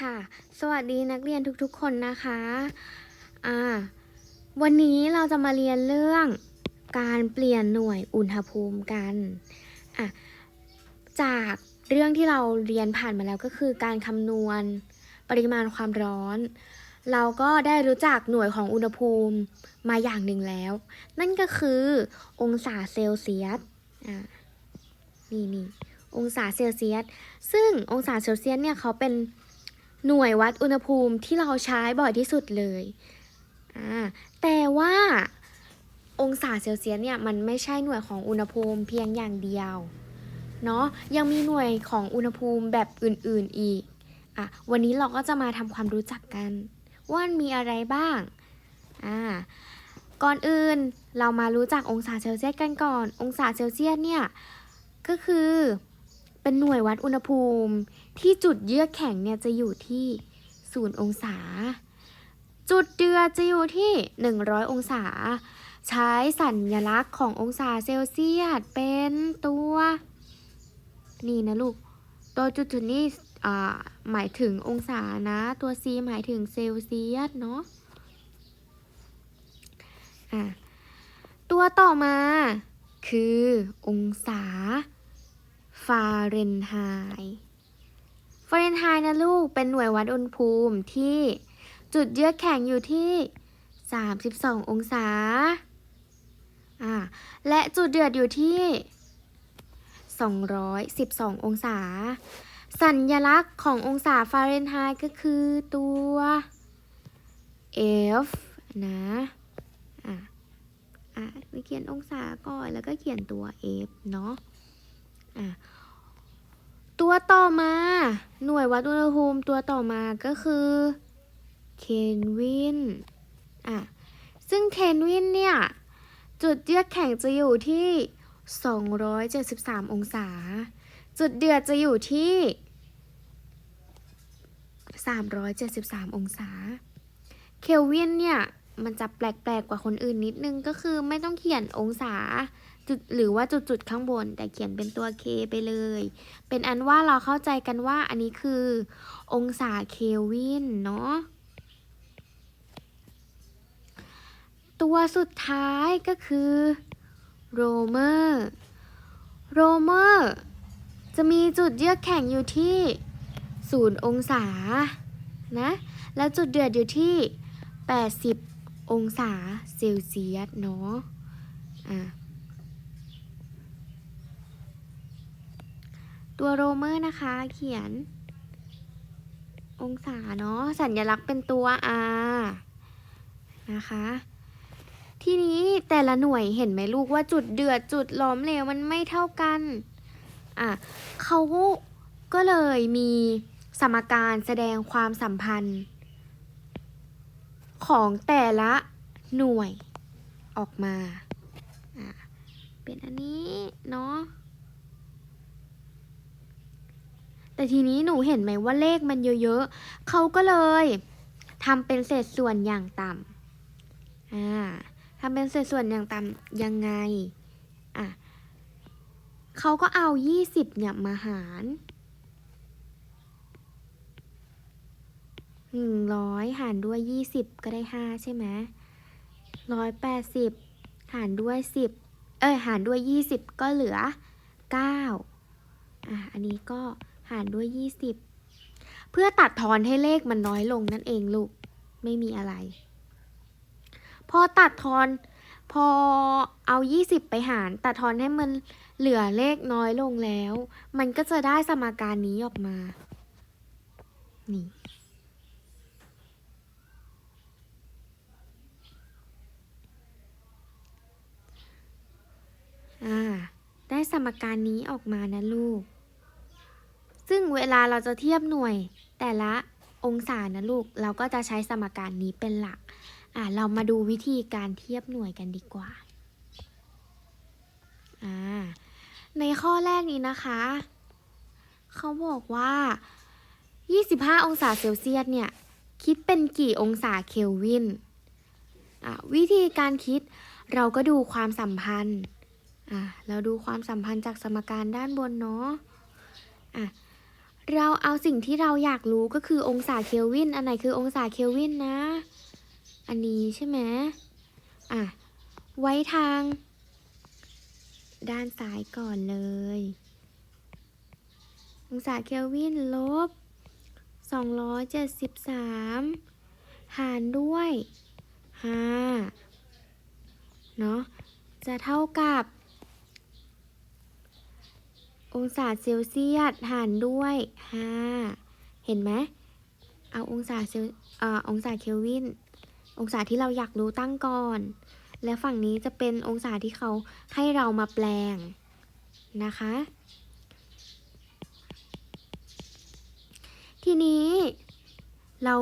ค่ะ สวัสดีนักเรียนทุกๆ คนนะคะอ่าวันนี้เราจะมาเรียนเรื่องการเปลี่ยนหน่วยอุณหภูมิกันอะจากเรื่องที่เราเรียนผ่านมาแล้วก็คือการคำนวณปริมาณความร้อน เราก็ได้รู้จักหน่วยของอุณหภูมิมาอย่างหนึ่งแล้ว นั่นก็คือองศาเซลเซียสอ่านี่นี่องศาเซลเซียส ซึ่งองศาเซลเซียสเนี่ยเขาเป็น หน่วยวัดอุณหภูมิที่เราใช้บ่อยที่สุดเลยแต่ว่าองศาเซลเซียสเนี่ยมันไม่ใช่หน่วยของอุณหภูมิเพียงอย่างเดียวเนาะยังมีหน่วยของอุณหภูมิแบบอื่นๆอีกอะวันนี้เราก็จะมาทำความรู้จักกันว่ามันมีอะไรบ้างอ่าก่อนอื่นเรามารู้จักองศาเซลเซียสกันก่อน องศาเซลเซียสเนี่ยก็คือเป็นหน่วยวัดอุณหภูมิ ที่จุดเยือกแข็งเนี่ยจะอยู่ที่ศูนย์องศา จุดเดือดจะอยู่ที่ 100 องศา ใช้สัญลักษณ์ขององศาเซลเซียสเป็นตัว นี่นะลูก ตัวจุดจุดนี้หมายถึงองศานะ ตัว C หมายถึงเซลเซียสเนาะะตัวต่อมาคือองศาฟาเรนไฮต์ ฟาเรนไฮต์นะลูก เป็นหน่วยวัดอุณหภูมิที่จุดเยือกแข็งอยู่ที่ 32 องศา อ่า และจุดเดือดอยู่ที่ 212 องศา สัญลักษณ์ขององศาฟาเรนไฮต์ก็คือตัว F นะอะอะไปเขียนองศาก่อนแล้วก็เขียนตัว F เนาะอะ ต่อมา หน่วยวัดอุณหภูมิตัวต่อมาก็คือเคลวินอะซึ่งเคลวินเนี่ย จุดเยือกแข็งจะอยู่ที่ 273 องศา จุดเดือดจะอยู่ที่ 373 องศา เคลวินเนี่ย มันจะแปลกๆกว่าคนอื่นนิดนึงก็คือไม่ต้องเขียนองศา จุดหรือว่าจุดๆข้างบน แต่เขียนเป็นตัว K ไปเลย เป็นอันว่าเราเข้าใจกันว่าอันนี้คือ องศาเคลวินเนาะตัวสุดท้ายก็คือโรเมอร์โรเมอร์จะมีจุดเยือกแข็งอยู่ที่0องศานะแล้วจุดเดือดอยู่ที่ 80 องศาเซลเซียสเนาะอะ ตัวโรเมอร์นะคะ เขียน องศาเนาะสัญลักษณ์เป็นตัว R นะคะ ทีนี้แต่ละหน่วยเห็นไหมลูกว่าจุดเดือดจุดล้อมเหลวมันไม่เท่ากัน อะเขาก็เลยมีสมการแสดงความสัมพันธ์ ของแต่ละหน่วยออกมา อะ เป็นอันนี้เนาะ แต่ทีนี้หนูเห็นไหมว่าเลขมันเยอะๆเขาก็เลยทำเป็นเศษส่วนอย่างต่ำอ่าทำเป็นเศษส่วนอย่างต่ำยังไงอะเขาก็เอา 20 เนี่ยมาหารหนึ่งร้อยหารด้วยยี่สิบก็ได้ห้าใช่ไหมร้อยแปดสิบหารด้วยสิบเอ้ยหารด้วยยี่สิบก็เหลือเก้าอะอันนี้ก็ หารด้วยยี่สิบเพื่อตัดทอนให้เลขมันน้อยลงนั่นเองลูก ไม่มีอะไร พอตัดทอนพอเอายี่สิบไปหาร ตัดทอนให้มันเหลือเลขน้อยลงแล้ว มันก็จะได้สมการนี้ออกมา นี่ อ่า ได้สมการนี้ออกมานะลูก ซึ่งเวลาเราจะเทียบหน่วย แต่ละองศานะลูก เราก็จะใช้สมการนี้เป็นหลัก อ่าเรามาดูวิธีการเทียบหน่วยกันดีกว่า อ่า ในข้อแรกนี้นะคะ เขาบอกว่า 25 องศาเซลเซียสเนี่ย คิดเป็นกี่องศาเคลวิน อ่าวิธีการคิดเราก็ดูความสัมพันธ์ อะเราดูความสัมพันธ์จากสมการด้านบนเนาะ อะ เราเอาสิ่งที่เราอยากรู้ก็คือองศาเคลวิน อันไหนคือองศาเคลวินนะ อันนี้ใช่ไหมอะ ไว้ทาง ด้านซ้ายก่อนเลย องศาเคลวินลบ 273 หารด้วย 5 เนาะจะเท่ากับ องศาเซลเซียสหารด้วย5เห็นไหมเอาองศาเซลเอ่อองศาเคลวิน องศาที่เราอยากรู้ตั้งก่อน และฝั่งนี้จะเป็นองศาที่เขาให้เรามาแปลงนะคะ ทีนี้เรา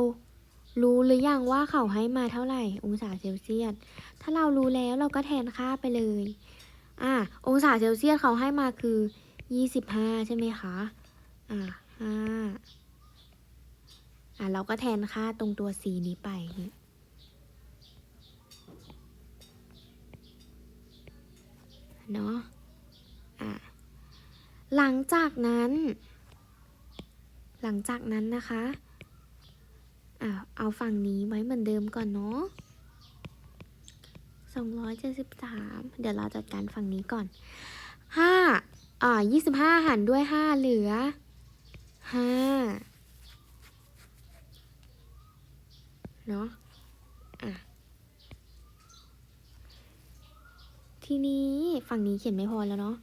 รู้หรือยังว่าเขาให้มาเท่าไหร่องศาเซลเซียส ถ้าเรารู้แล้วเราก็แทนค่าไปเลย อ่า องศาเซลเซียสเขาให้มาคือ 25ใช่ไหมคะ อ่าห้าอ่าเราก็แทนค่าตรงตัว c นี้ไปนี่เนาะอ่าหลังจากนั้น หลังจากนั้นนะคะอ่าเอาฝั่งนี้ไว้เหมือนเดิมก่อนเนาะ273 เดี๋ยวเราจัดการฝั่งนี้ก่อน 5 อ่า25หารด้วย5เหลือ5เนาะอะทีนี้ฝั่งนี้เขียนไม่พอแล้วเนาะ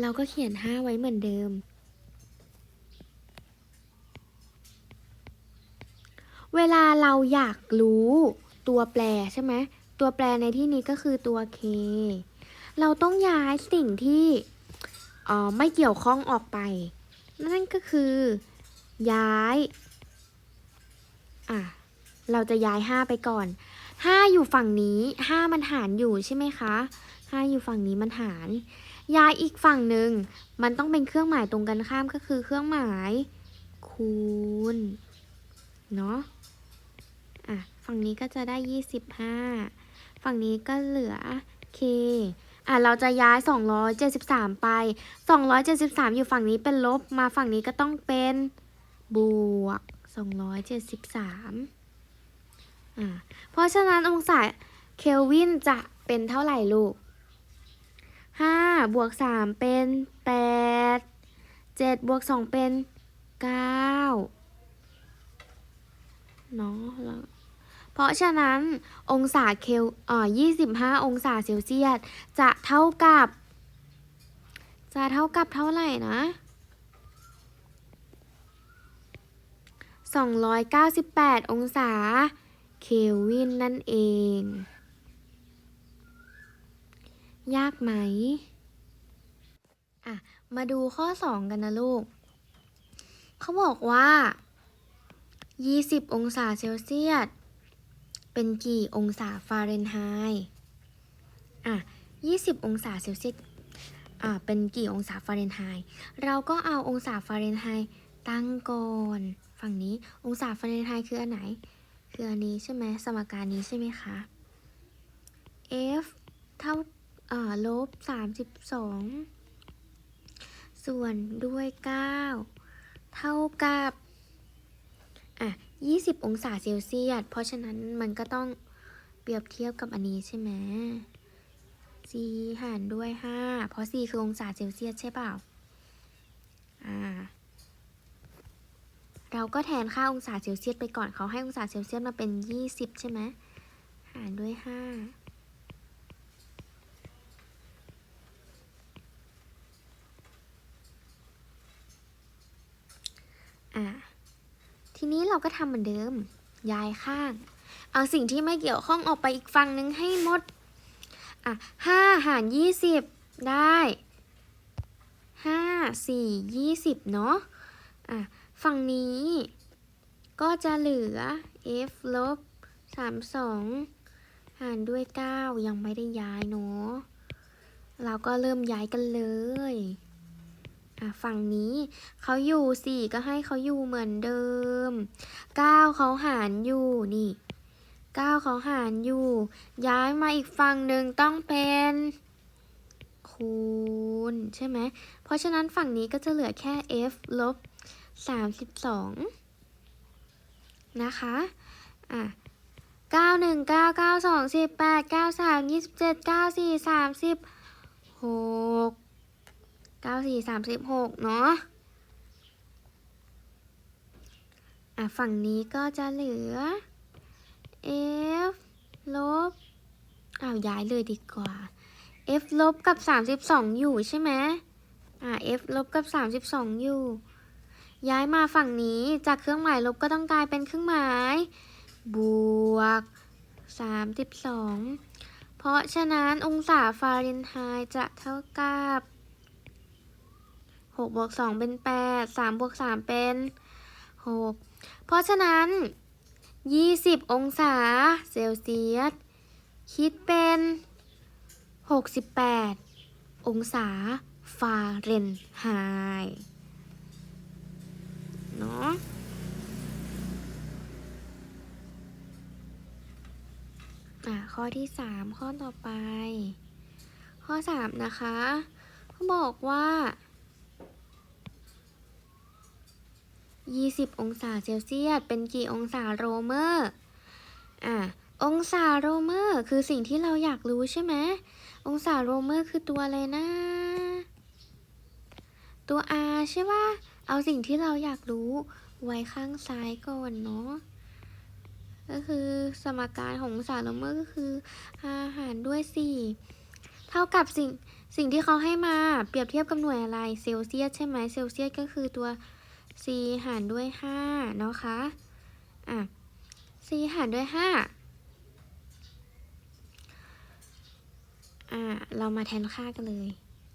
เราก็เขียน5ไว้เหมือนเดิม เวลาเราอยากรู้ตัวแปรใช่ไหมตัวแปรในที่นี้ก็คือตัว k เราต้องย้ายสิ่งที่ ไม่เกี่ยวข้องออกไป นั่นก็คือ ย้ายอะเราจะย้าย 5 ไปก่อน 5 อยู่ฝั่งนี้ 5 มันหารอยู่ใช่ไหมคะ5อยู่ฝั่งนี้มันหาร ย้ายอีกฝั่งหนึ่งมันต้องเป็นเครื่องหมายตรงกันข้ามก็คือเครื่องหมาย คูณเนาะอะฝั่งนี้ก็จะได้ 25 ฝั่งนี้ก็เหลือ k อะเราจะย้าย 273 ไป 273 อยู่ฝั่งนี้เป็นลบ มาฝั่งนี้ก็ต้องเป็นบวก 273อะเพราะฉะนั้นองศาเคลวินจะเป็นเท่าไหร่ลูก 5 บวก 3 เป็น 8 7 บวก 2 เป็น 9 เนาะแล้ว เพราะฉะนั้นองศาเคลเอ่อ25 องศาเซลเซียสจะเท่ากับ จะเท่ากับเท่าไหร่นะ298 องศาเคลวินนั่นเอง ยากไหม อะ มาดูข้อ 2 กันนะลูก เขาบอกว่า 20 องศาเซลเซียส เป็นกี่องศาฟาเรนไฮต์อะ20 องศาเซลเซียสอะเป็นกี่องศาฟาเรนไฮต์เราก็เอาองศาฟาเรนไฮต์ตั้งก่อนฝั่งนี้องศาฟาเรนไฮต์คืออันไหน คืออันนี้ใช่ไหมสมการนี้ใช่ไหมคะ F เท่าอ่าลบ32 ส่วนด้วย 9 เท่ากับอะ 20 องศาเซลเซียส เพราะฉะนั้นมันก็ต้องเปรียบเทียบกับอันนี้ใช่ไหม c หารด้วย 5 เพราะ c คือองศาเซลเซียสใช่เปล่า อ่า เราก็แทนค่าองศาเซลเซียสไปก่อนเขาให้องศาเซลเซียสมาเป็น 20 ใช่ไหม หารด้วย5อะ นี้เราก็ทำเหมือนเดิม ย้ายข้าง เอาสิ่งที่ไม่เกี่ยวข้องออกไปอีกฝั่งหนึ่งให้หมด อะห้าหารยี่สิบได้ห้าสี่ยี่สิบเนาะ อะ ฝั่งนี้ก็จะเหลือ f ลบสามสองหารด้วยเก้ายังไม่ได้ย้ายเนาะเราก็เริ่มย้ายกันเลย อะฝั่งนี้เขาอยู่สี่ก็ให้เขาอยู่เหมือนเดิมเก้าเขาหารอยู่นี่เก้าเขาหารอยู่ ย้ายมาอีกฝั่งหนึ่งต้องเป็นคูณใช่ไหมเพราะฉะนั้นฝั่งนี้ก็จะเหลือแค่ f ลบสามสิบสองนะคะอะเก้าหนึ่งเก้าเก้าสองสิบแปดเก้าสามยี่สิบเจ็ดเก้าสี่สามสิบหก เก้าสี่สามสิบหกเนาะอะฝั่งนี้ก็จะเหลือ f ลบอ้าวย้ายเลยดีกว่า f ลบกับ 32 อยู่ใช่ไหมอ่า f ลบกับ 32 อยู่ ย้ายมาฝั่งนี้จากเครื่องหมายลบก็ต้องกลายเป็นเครื่องหมาย บวก 32 เพราะฉะนั้นองศาฟาเรนไฮต์จะเท่ากับ 6บวก2เป็น8 3บวก3เป็น6เพราะฉะนั้น20องศาเซลเซียสคิดเป็น68องศาฟาเรนไฮต์เนาะอะข้อที่ 3 ข้อต่อไป ข้อ 3 นะคะเขาบอกว่า 20 องศาเซลเซียส เป็นกี่องศาโรเมอร์ อะ องศาโรเมอร์คือสิ่งที่เราอยากรู้ใช่ไหม องศาโรเมอร์คือตัวอะไรนะ ตัว r ใช่ปะเอาสิ่งที่เราอยากรู้ไว้ข้างซ้ายก่อนเนาะ ก็คือสมการขององศาโรเมอร์ก็คือ r หารด้วย 4 เท่ากับสิ่งสิ่งที่เขาให้มาเปรียบเทียบกับหน่วยอะไรเซลเซียสใช่ไหมเซลเซียสก็คือตัว c หารด้วย5เนาะคะอะ c หารด้วย5อะเรามาแทนค่ากันเลย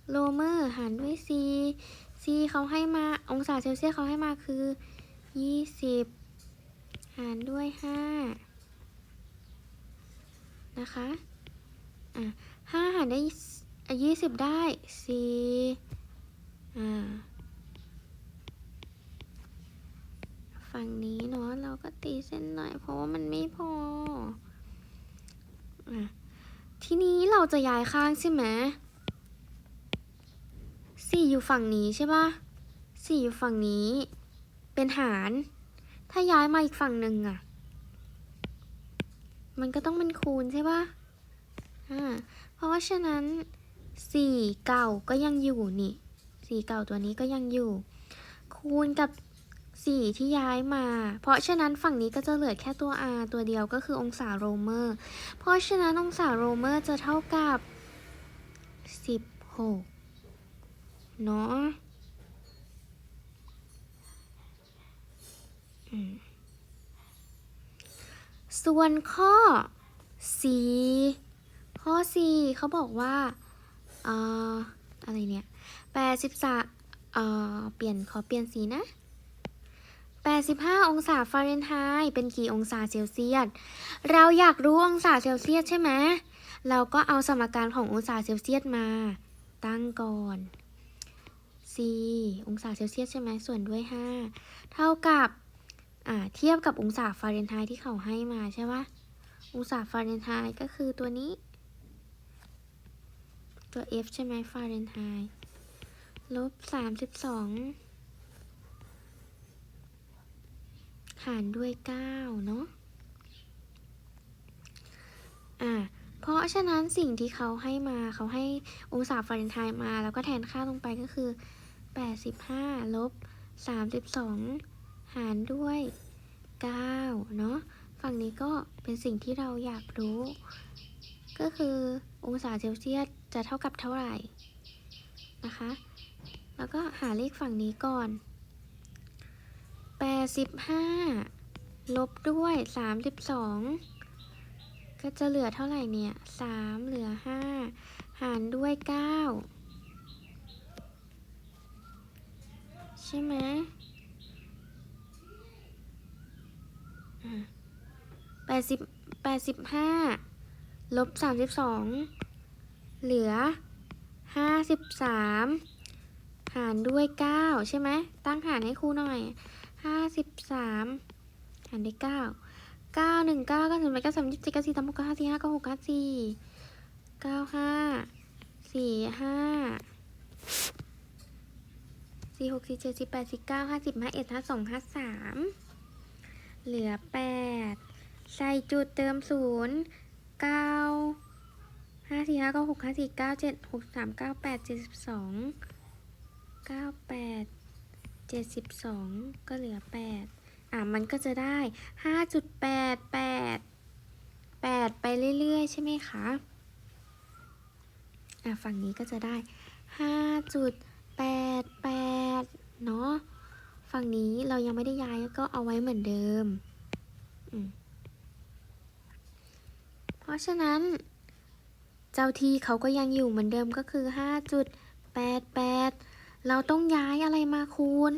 โรเมอร์หารด้วย c c เขาให้มาองศาเซลเซียสเขาให้มาคือ 20 หารด้วย 5 นะคะอะ5หารได้อะ20 ได้ c อ่า ฝั่งนี้เนาะเราก็ตีเส้นหน่อย เพราะว่ามันไม่พออทีนี้เราจะย้ายข้างใช่ไหมสี่อยู่ฝั่งนี้ใช่ปะสี่อยู่ฝั่งนี้ เป็นหาร ถ้าย้ายมาอีกฝั่งหนึ่งอะมันก็ต้องเป็นคูณใช่ปะอ่า เพราะว่าฉะนั้นสี่เก่าก็ยังอยู่นี่สี่เก่าตัวนี้ก็ยังอยู่ คูณกับ สี่ที่ย้ายมา เพราะฉะนั้นฝั่งนี้ก็จะเหลือแค่ตัว r ตัวเดียวก็คือองศาโรเมอร์ เพราะฉะนั้นองศาโรเมอร์จะเท่ากับ 16 เนาะส่วนข้อ 4 ข้อ 4 เขาบอกว่าอ่อะไรเนี่ย83เอ่อเปลี่ยนขอเปลี่ยนสีนะ 85 องศาฟาเรนไฮต์เป็นกี่องศาเซลเซียส เราอยากรู้องศาเซลเซียสใช่ไหม เราก็เอาสมการขององศาเซลเซียสมา ตั้งก่อน c องศาเซลเซียสใช่ไหมส่วนด้วย 5 เท่ากับ อ่า เทียบกับองศาฟาเรนไฮต์ที่เขาให้มาใช่ปะองศาฟาเรนไฮต์ก็คือตัวนี้ ตัว f ใช่ไหมฟาเรนไฮต์ลบ32 หารด้วย 9 เนาะอ่าเพราะฉะนั้นสิ่งที่เขาให้มาเขาให้องศาฟาเรนไฮต์มา แล้วก็แทนค่าลงไปก็คือ 85 ลบ 32 หารด้วย 9 เนาะฝั่งนี้ก็เป็นสิ่งที่เราอยากรู้ ก็คือองศาเซลเซียสจะเท่ากับเท่าไหร่นะคะ แล้วก็หาเลขฝั่งนี้ก่อน 85 ลบด้วย 32 ก็จะเหลือเท่าไหร่เนี่ย 3 เหลือ 5 หารด้วย 9 ใช่ไหมอะ80 85ลบ32เหลือ53หารด้วย9ใช่ไหมตั้งหารให้ครูหน่อย ห้าสิบสามหารด้วยเก้าเก้าหนึ่งเก้าเก้าสิบแปดเก้าสามยี่สิบเจ็ดเก้าสี่สามหกเก้าห้าสี่ห้าเก้าหกเก้าสี่เก้าห้าสี่ห้าสี่หกสี่เจ็ดสี่แปดสี่เก้าห้าสิบห้าเอ็ดห้าสองห้าสามเหลือแปดใส่จุดเติมศูนย์เก้าห้าสี่ห้าเก้าหกห้าสี่เก้าเจ็ดหกสามเก้าแปดเจ็ดสิบสองเก้าแปด 72 ก็เหลือ 8 อะ มันก็จะได้ 5.88 8 ไปเรื่อยๆ ใช่ไหมคะ อะ ฝั่งนี้ก็จะได้ 5.88 เนาะ ฝั่งนี้เรายังไม่ได้ย้ายก็เอาไว้เหมือนเดิม เพราะฉะนั้น เจ้าทีเขาก็ยังอยู่เหมือนเดิมก็คือ 5.88 เราต้องย้ายอะไรมาคูณ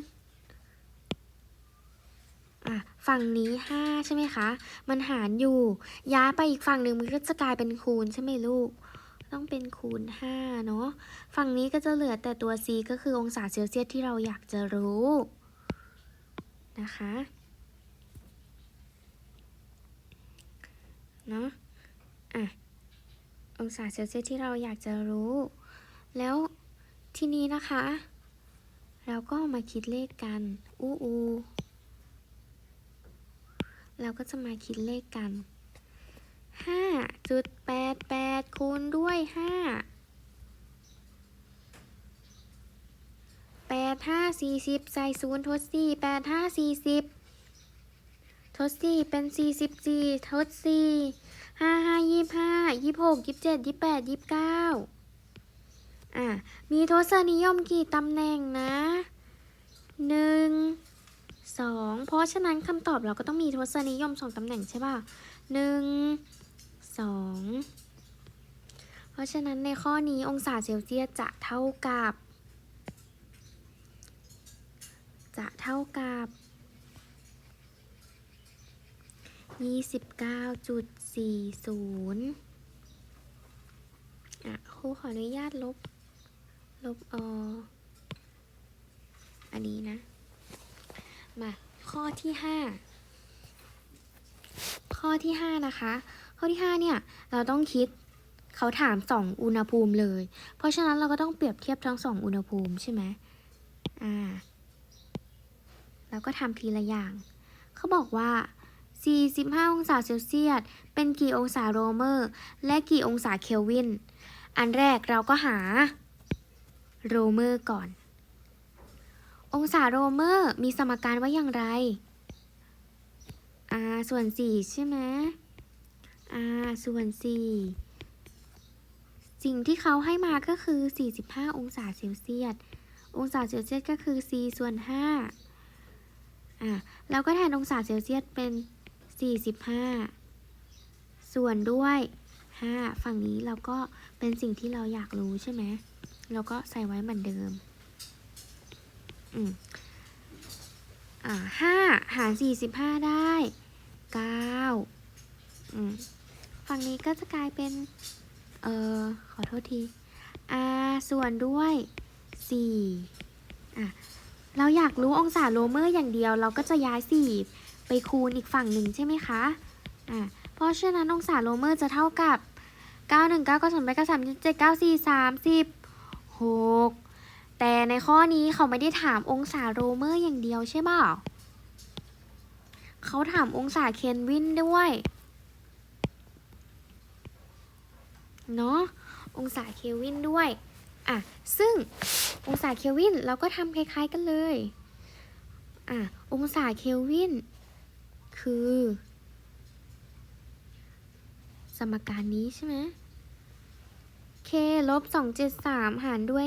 อะฝั่งนี้ห้าใช่ไหมคะ มันหารอยู่ ย้ายไปอีกฝั่งหนึ่งมันก็จะกลายเป็นคูณใช่ไหมลูก ต้องเป็นคูณห้าเนาะ ฝั่งนี้ก็จะเหลือแต่ตัว c ก็คือองศาเซลเซียสที่เราอยากจะรู้นะคะเนาะอะ องศาเซลเซียสที่เราอยากจะรู้ แล้วทีนี้นะคะ แล้ก็มาคิดเลขกัน อู้อูเราก็จะมาคิดเลขกัน 5.88 คูณด้วย 5 8 5 40 ใส่ศูนย์ทดสี่8 5 40 ทดสี่เป็น 44 ทดสี่5 5 25 26 27 28 29 อะมีทศนิยมกี่ตำแหน่งนะหนึ่งสองเพราะฉะนั้นคำตอบเราก็ต้องมีทศนิยมสองตำแหน่งใช่ป่ะหนึ่งสองเพราะฉะนั้นในข้อนี้องศาเซลเซียสจะเท่ากับ จะเท่ากับ29.40อะครูขออนุญาตลบ ลบออันนี้นะ มาข้อที่5ข้อที่5นะคะ ข้อที่5เนี่ย เราต้องคิดเขาถาม2อุณหภูมิเลย เพราะฉะนั้นเราก็ต้องเปรียบเทียบทั้ง2อุณหภูมิใช่ไหมอ่าแล้วก็ทำทีละอย่าง เขาบอกว่า 45 องศาเซลเซียส เป็นกี่องศาโรเมอร์ และกี่องศาเคลวิน อันแรกเราก็หา โรเมอร์ก่อน องศาโรเมอร์มีสมการว่าอย่างไร r ส่วน 4 ใช่ไหม r ส่วน 4 สิ่งที่เขาให้มาก็คือ 45 องศาเซลเซียส องศาเซลเซียสก็คือ c ส่วน 5อะเราก็แทนองศาเซลเซียสเป็น 45 ส่วนด้วย 5 ฝั่งนี้เราก็เป็นสิ่งที่เราอยากรู้ใช่ไหม เราก็ใส่ไว้เหมือนเดิม อืม อ่าห้าหารสี่สิบห้าได้เก้าอืม ฝั่งนี้ก็จะกลายเป็น เอ่อ ขอโทษที r ส่วนด้วยสี่อะ เราอยากรู้องศาโรเมอร์อย่างเดียว เราก็จะย้ายสี่ไปคูณอีกฝั่งหนึ่งใช่ไหมคะ อะ เพราะฉะนั้นองศาโรเมอร์จะเท่ากับเก้าหนึ่งเก้าเก้าส องแปดเก้าสามเจ็ดเก้าสี่สามสิบหกแต่ในข้อนี้เขาไม่ได้ถามองศาโรเมอร์อย่างเดียวใช่ปล่าเขาถามองศาเคนวินด้วย เนาะองศาเคลวินด้วย อะ ซึ่งองศาเคลวินเราก็ทำคล้ายๆกันเลย อะ องศาเคลวิน คือ สมการนี้ใช่ไหม k ลบ273หารด้วย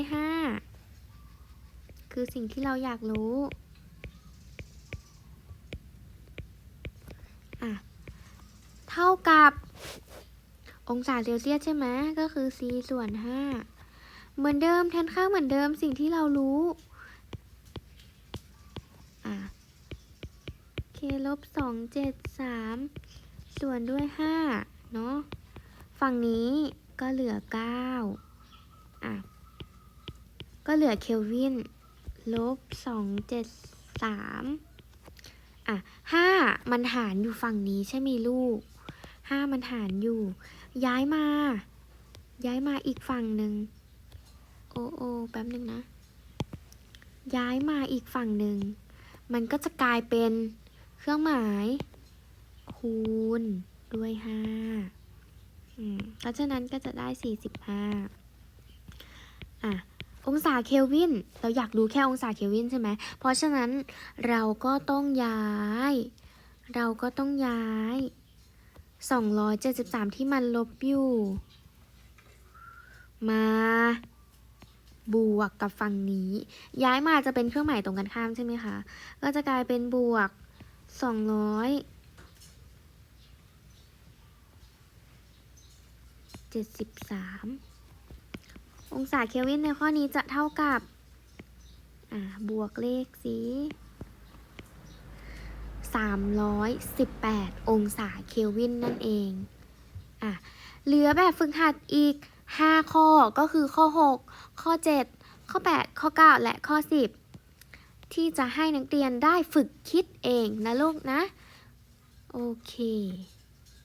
5คือสิ่งที่เราอยากรู้ อะ เท่ากับ องศาเซลเซียสใช่ไหมก็คือ c ส่วน5เหมือนเดิมแทนค่าเหมือนเดิมสิ่งที่เรารู้ อะ k ลบ273ส่วนด้วย5เนาะฝั่งนี้ ก็เหลือ 9 อะ ก็เหลือเคลวินลบ273อะ5มันหารอยู่ฝั่งนี้ใช่ไหมลูก5มันหารอยู่ ย้ายมา ย้ายมาอีกฝั่งหนึ่งโอ้โอ้แป๊บหนึ่งนะ ย้ายมาอีกฝั่งหนึ่ง มันก็จะกลายเป็นเครื่องหมาย คูณด้วยห้า เพราะฉะนั้นก็จะได้สี่สิบห้าอะ องศาเคลวิน เราอยากรู้แค่องศาเคลวินใช่ไหม เพราะฉะนั้นเราก็ต้องย้าย เราก็ต้องย้าย 273 ที่มันลบอยู่ มาบวกกับฝั่งนี้ ย้ายมาจะเป็นเครื่องหมายตรงกันข้ามใช่ไหมคะ ก็จะกลายเป็นบวก 73 องศาเคลวินในข้อนี้จะเท่ากับ อ่า บวกเลขสิ318 องศาเคลวินนั่นเอง อะ เหลือแบบฝึกหัดอีก 5 ข้อ ก็คือข้อ 6 ข้อ 7 ข้อ 8 ข้อ 9 และข้อ 10 ที่จะให้นักเรียนได้ฝึกคิดเองนะลูกนะ โอเค